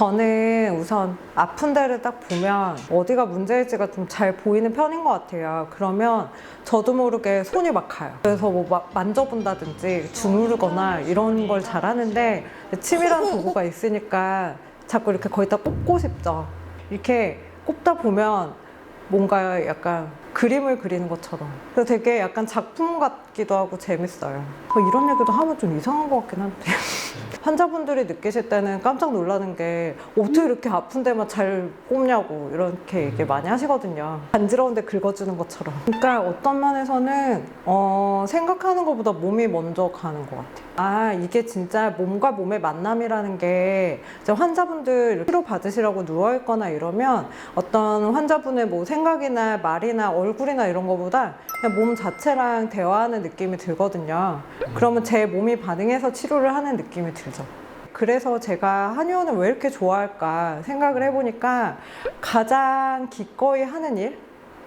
저는 우선 아픈 데를 딱 보면 어디가 문제일지가 좀 잘 보이는 편인 것 같아요. 그러면 저도 모르게 손이 막 가요. 그래서 뭐 막 만져본다든지 주무르거나 이런 걸 잘하는데 치밀한 도구가 있으니까 자꾸 이렇게 거기다 꼽고 싶죠. 이렇게 꼽다 보면 뭔가 약간 그림을 그리는 것처럼. 그래서 되게 약간 작품 같기도 하고 재밌어요. 뭐 이런 얘기도 하면 좀 이상한 것 같긴 한데. 환자분들이 느끼실 때는 깜짝 놀라는 게 어떻게 이렇게 아픈 데만 잘 꼽냐고 이렇게 얘기 많이 하시거든요. 간지러운데 긁어주는 것처럼. 그러니까 어떤 면에서는 어, 생각하는 것보다 몸이 먼저 가는 것 같아요. 아 이게 진짜 몸과 몸의 만남이라는 게 환자분들 치료 받으시라고 누워 있거나 이러면 어떤 환자분의 뭐 생각이나 말이나 얼 굴이나 이런 거보다 그냥 몸 자체랑 대화하는 느낌이 들거든요. 그러면 제 몸이 반응해서 치료를 하는 느낌이 들죠. 그래서 제가 한의원을 왜 이렇게 좋아할까 생각을 해보니까 가장 기꺼이 하는 일,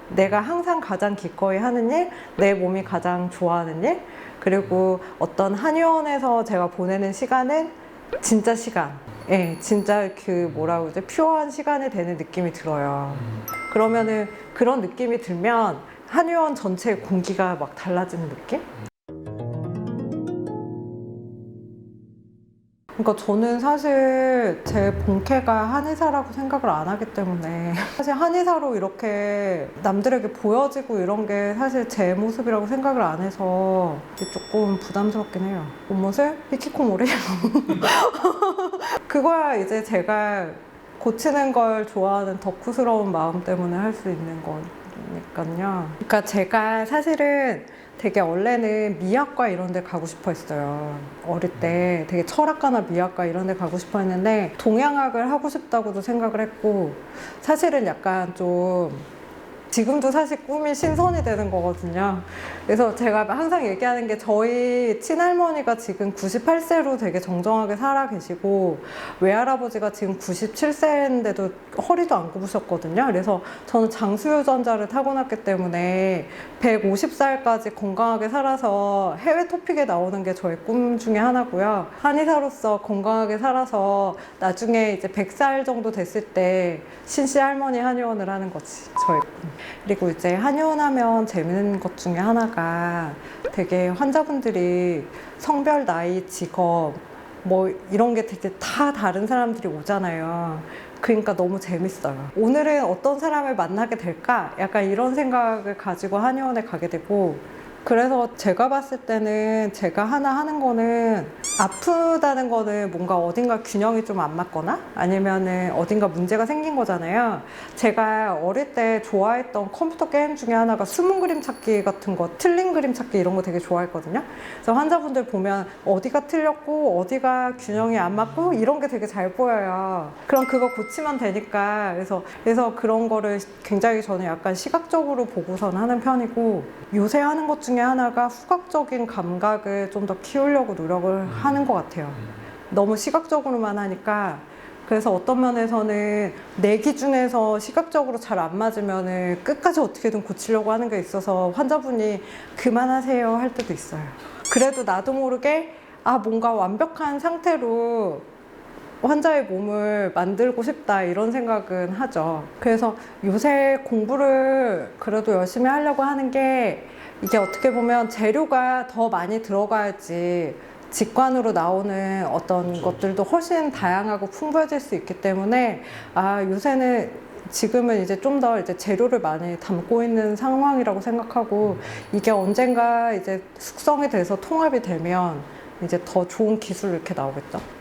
내가 항상 가장 기꺼이 하는 일, 내 몸이 가장 좋아하는 일, 그리고 어떤 한의원에서 제가 보내는 시간은 진짜 시간. 예, 진짜 그 뭐라고 그러지? 퓨어한 시간이 되는 느낌이 들어요. 그러면은 그런 느낌이 들면 한의원 전체 공기가 막 달라지는 느낌? 그러니까 저는 사실 제 본캐가 한의사라고 생각을 안 하기 때문에 사실 한의사로 이렇게 남들에게 보여지고 이런 게 사실 제 모습이라고 생각을 안 해서 조금 부담스럽긴 해요. 옷모습? 히키코모리? 그거야 이제 제가 고치는 걸 좋아하는 덕후스러운 마음 때문에 할 수 있는 거니까요. 그러니까 제가 사실은 되게 원래는 미학과 이런 데 가고 싶어 했어요. 어릴 때 되게 철학과나 미학과 이런 데 가고 싶어 했는데 동양학을 하고 싶다고도 생각을 했고 사실은 약간 좀 지금도 사실 꿈이 신선이 되는 거거든요. 그래서 제가 항상 얘기하는 게 저희 친할머니가 지금 98세로 되게 정정하게 살아 계시고 외할아버지가 지금 97세인데도 허리도 안 굽으셨거든요. 그래서 저는 장수유전자를 타고났기 때문에 150살까지 건강하게 살아서 해외 토픽에 나오는 게 저의 꿈 중에 하나고요. 한의사로서 건강하게 살아서 나중에 이제 100살 정도 됐을 때 신씨 할머니 한의원을 하는 거지. 저의 꿈. 그리고 이제 한의원 하면 재밌는 것 중에 하나가 되게 환자분들이 성별, 나이, 직업 뭐 이런 게 되게 다 다른 사람들이 오잖아요. 그러니까 너무 재밌어요. 오늘은 어떤 사람을 만나게 될까? 약간 이런 생각을 가지고 한의원에 가게 되고 그래서 제가 봤을 때는 제가 하나 하는 거는 아프다는 거는 뭔가 어딘가 균형이 좀 안 맞거나 아니면은 어딘가 문제가 생긴 거잖아요. 제가 어릴 때 좋아했던 컴퓨터 게임 중에 하나가 숨은 그림 찾기 같은 거, 틀린 그림 찾기 이런 거 되게 좋아했거든요. 그래서 환자분들 보면 어디가 틀렸고 어디가 균형이 안 맞고 이런 게 되게 잘 보여요. 그럼 그거 고치면 되니까 그래서 그래서 그런 거를 굉장히 저는 약간 시각적으로 보고선 하는 편이고 요새 하는 것 중에 하나가 후각적인 감각을 좀 더 키우려고 노력을 하는 것 같아요. 너무 시각적으로만 하니까 그래서 어떤 면에서는 내 기준에서 시각적으로 잘 안 맞으면은 끝까지 어떻게든 고치려고 하는 게 있어서 환자분이 그만하세요 할 때도 있어요. 그래도 나도 모르게 아 뭔가 완벽한 상태로 환자의 몸을 만들고 싶다 이런 생각은 하죠. 그래서 요새 공부를 그래도 열심히 하려고 하는 게 이게 어떻게 보면 재료가 더 많이 들어가야지 직관으로 나오는 어떤 것들도 훨씬 다양하고 풍부해질 수 있기 때문에 아 요새는 지금은 이제 좀 더 이제 재료를 많이 담고 있는 상황이라고 생각하고 이게 언젠가 이제 숙성이 돼서 통합이 되면 이제 더 좋은 기술 이렇게 나오겠죠.